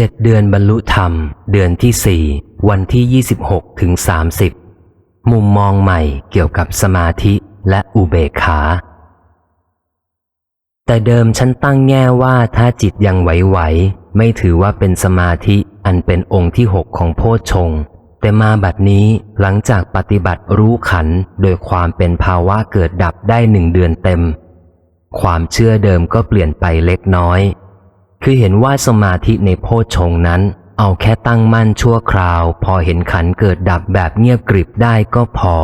เจ็ดเดือนบรรลุธรรม เดือนที่สี่วันที่ 26ถึง30 มุมมองใหม่เกี่ยวกับสมาธิและอุเบกขา แต่เดิมฉันตั้งแง่ว่าถ้าจิตยังไหวๆไม่ถือว่าเป็นสมาธิอันเป็นองค์ที่หกของโพชงแต่มาบัดนี้หลังจากปฏิบัติรู้ขันโดยความเป็นภาวะเกิดดับได้หนึ่งเดือนเต็ม ความเชื่อเดิมก็เปลี่ยนไปเล็กน้อย คือเห็นว่าสมาธิในโพชฌงนั้น เอาแค่ตั้งมั่นชั่วคราว พอเห็นขันเกิดดับแบบเงียบกริบได้ก็พอ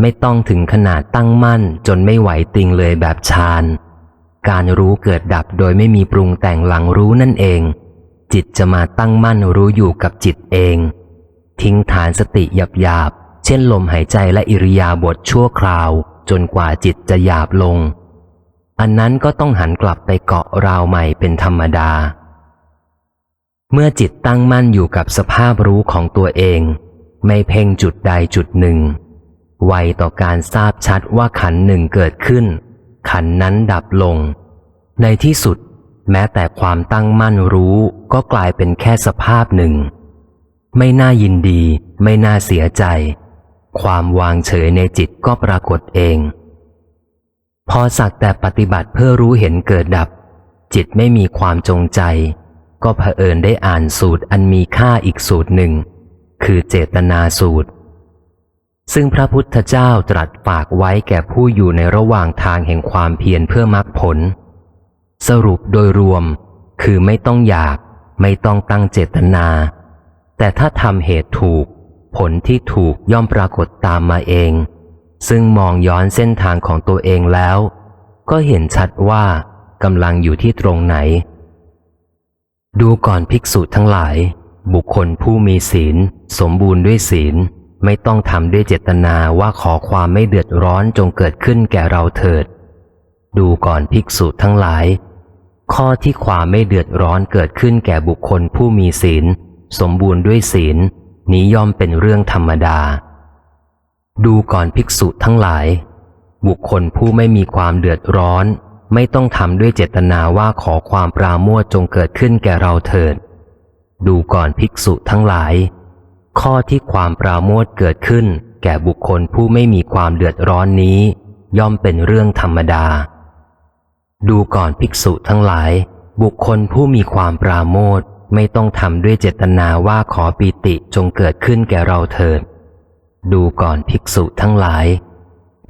ไม่ต้องถึงขนาดตั้งมั่นจนไม่ไหวติงเลยแบบฌานการรู้เกิดดับโดยไม่มีปรุงแต่งหลังรู้นั่นเอง จิตจะมาตั้งมั่นรู้อยู่กับจิตเอง ทิ้งฐานสติหยาบหยาบๆเช่นลมหายใจและอิริยาบถชั่วคราว จนกว่าจิตจะหยาบลง อันนั้นก็ต้องหันกลับไปเกาะราวใหม่เป็นธรรมดา เมื่อจิตตั้งมั่นอยู่กับสภาพรู้ของตัวเอง ไม่เพ่งจุดใดจุดหนึ่ง ไวต่อการทราบชัดว่าขันหนึ่งเกิดขึ้น ขันนั้นดับลง ในที่สุด แม้แต่ความตั้งมั่นรู้ก็กลายเป็นแค่สภาพหนึ่ง ไม่น่ายินดี ไม่น่าเสียใจ ความวางเฉยในจิตก็ปรากฏเอง พอสักแต่ปฏิบัติเพื่อรู้เห็นเกิดดับ จิตไม่มีความจงใจ ก็เผอิญได้อ่านสูตรอันมีค่าอีกสูตรหนึ่ง คือเจตนาสูตร ซึ่งพระพุทธเจ้าตรัสฝากไว้แก่ผู้อยู่ในระหว่างทางแห่งความเพียรเพื่อมรรคผล สรุปโดยรวม คือไม่ต้องอยากไม่ต้องตั้งเจตนา แต่ถ้าทำเหตุถูก ผลที่ถูกย่อมปรากฏตามมาเอง ซึ่งมองย้อนเส้นทางของตัวเองแล้ว ก็เห็นชัดว่ากำลังอยู่ที่ตรงไหน ดูก่อนภิกษุทั้งหลาย บุคคลผู้มีศีล สมบูรณ์ด้วยศีล ไม่ต้องทำด้วยเจตนาว่าขอความไม่เดือดร้อนจงเกิดขึ้นแก่เราเถิด ดูก่อนภิกษุทั้งหลาย ข้อที่ความไม่เดือดร้อนเกิดขึ้นแก่บุคคลผู้มีศีล สมบูรณ์ด้วยศีล นี้ย่อมเป็นเรื่องธรรมดา ดูก่อนภิกษุทั้งหลาย บุคคลผู้ไม่มีความเดือดร้อน ไม่ต้องทำด้วยเจตนาว่าขอความปราโมทจงเกิดขึ้นแก่เราเถิด ดูก่อนภิกษุทั้งหลาย ข้อที่ความปราโมทเกิดขึ้น แก่บุคคลผู้ไม่มีความเดือดร้อนนี้ ย่อมเป็นเรื่องธรรมดา ดูก่อนภิกษุทั้งหลาย บุคคลผู้มีความปราโมทไม่ต้องทำด้วยเจตนาว่าขอปีติจงเกิดขึ้นแก่เราเถิด ดูก่อนภิกษุทั้งหลาย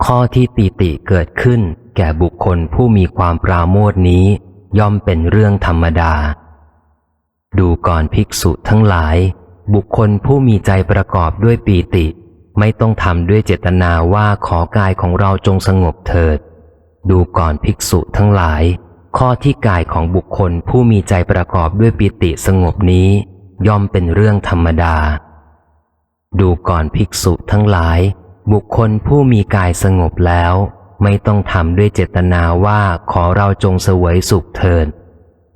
ข้อที่ปีติเกิดขึ้นแก่บุคคลผู้มีความปราโมทนี้ ย่อมเป็นเรื่องธรรมดา ดูก่อนภิกษุทั้งหลาย บุคคลผู้มีใจประกอบด้วยปีติ ไม่ต้องทำด้วยเจตนาว่าขอกายของเราจงสงบเถิด ดูก่อนภิกษุทั้งหลาย ข้อที่กายของบุคคลผู้มีใจประกอบด้วยปิติสงบนี้ ย่อมเป็นเรื่องธรรมดา ดูก่อนภิกษุทั้งหลาย บุคคลผู้มีกายสงบแล้ว ไม่ต้องทำด้วยเจตนาว่าขอเราจงเสวยสุขเถิด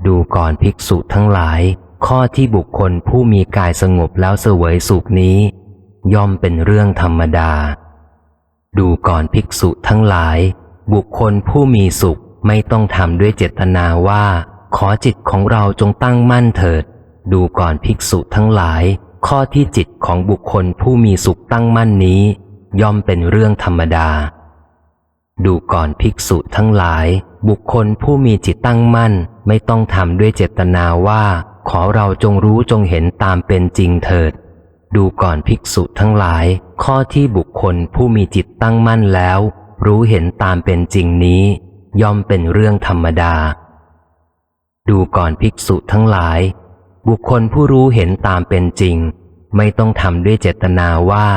ดูก่อนภิกษุทั้งหลาย ข้อที่บุคคลผู้มีกายสงบแล้วเสวยสุขนี้ ย่อมเป็นเรื่องธรรมดา ดูก่อนภิกษุทั้งหลาย บุคคลผู้มีสุขไม่ต้องทำด้วยเจตนาว่า ขอจิตของเราจงตั้งมั่นเถิด ดูก่อนภิกษุทั้งหลาย ข้อที่จิตของบุคคลผู้มีสุขตั้งมั่นนี้ ย่อมเป็นเรื่องธรรมดา ดูก่อนภิกษุทั้งหลาย บุคคลผู้มีจิตตั้งมั่นไม่ต้องทำด้วยเจตนาว่า ขอเราจงรู้จงเห็นตามเป็นจริงเถิด ดูก่อนภิกษุทั้งหลาย ข้อที่บุคคลผู้มีจิตตั้งมั่นแล้ว รู้เห็นตามเป็นจริงนี้ ย่อมเป็นเรื่องธรรมดา ดูก่อนภิกษุทั้งหลาย บุคคลผู้รู้เห็นตามเป็นจริง ไม่ต้องทำด้วยเจตนาว่า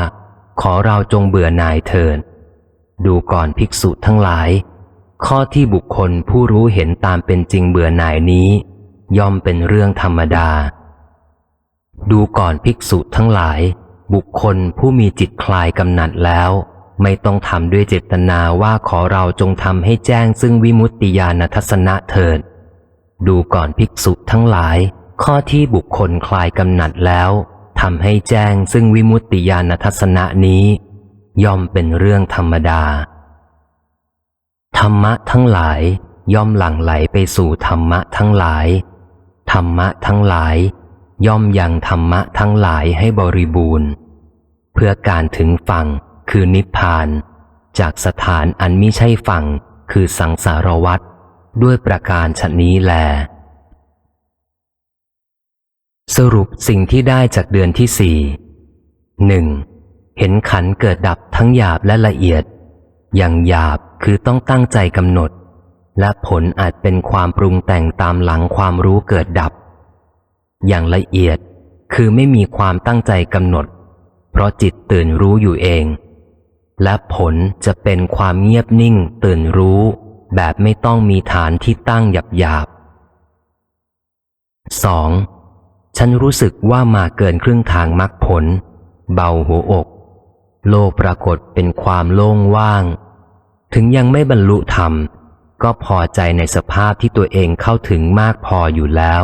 ขอเราจงเบื่อหน่ายเถิดดูก่อนภิกษุทั้งหลาย ข้อที่บุคคลผู้รู้เห็นตามเป็นจริงเบื่อหน่ายนี้ ย่อมเป็นเรื่องธรรมดา ดูก่อนภิกษุทั้งหลาย บุคคลผู้มีจิตคลายกำหนัดแล้ว ไม่ต้องทำด้วยเจตนาว่าขอเราจงทำให้แจ้งซึ่งวิมุตติญาณทัศนะเถิด ดูก่อนภิกษุทั้งหลาย ข้อที่บุคคลคลายกำหนัดแล้วทำให้แจ้งซึ่งวิมุตติญาณทัศนะนี้ ย่อมเป็นเรื่องธรรมดา ธรรมะทั้งหลายย่อมหลั่งไหลไปสู่ธรรมะทั้งหลาย ธรรมะทั้งหลาย ย่อมยังธรรมะทั้งหลายให้บริบูรณ์ เพื่อการถึงฝั่งคือนิพพาน จากสถานอันมิใช่ฝั่งคือสังสารวัฏด้วยประการชนี้แล สรุปสิ่งที่ได้จากเดือนที่สี่หนึ่งเห็นขันเกิดดับทั้งหยาบและละเอียด อย่างหยาบคือต้องตั้งใจกำหนด และผลอาจเป็นความปรุงแต่งตามหลังความรู้เกิดดับ อย่างละเอียดคือไม่มีความตั้งใจกำหนด เพราะจิตตื่นรู้อยู่เอง และผลจะเป็นความเงียบนิ่งตื่นรู้ แบบไม่ต้องมีฐานที่ตั้งหยับหยาบสอง ฉันรู้สึกว่ามาเกินครึ่งทางมรรคผล เบาหัวอก โลกปรากฏเป็นความโล่งว่าง ถึงยังไม่บรรลุธรรม ก็พอใจในสภาพที่ตัวเองเข้าถึงมากพออยู่แล้ว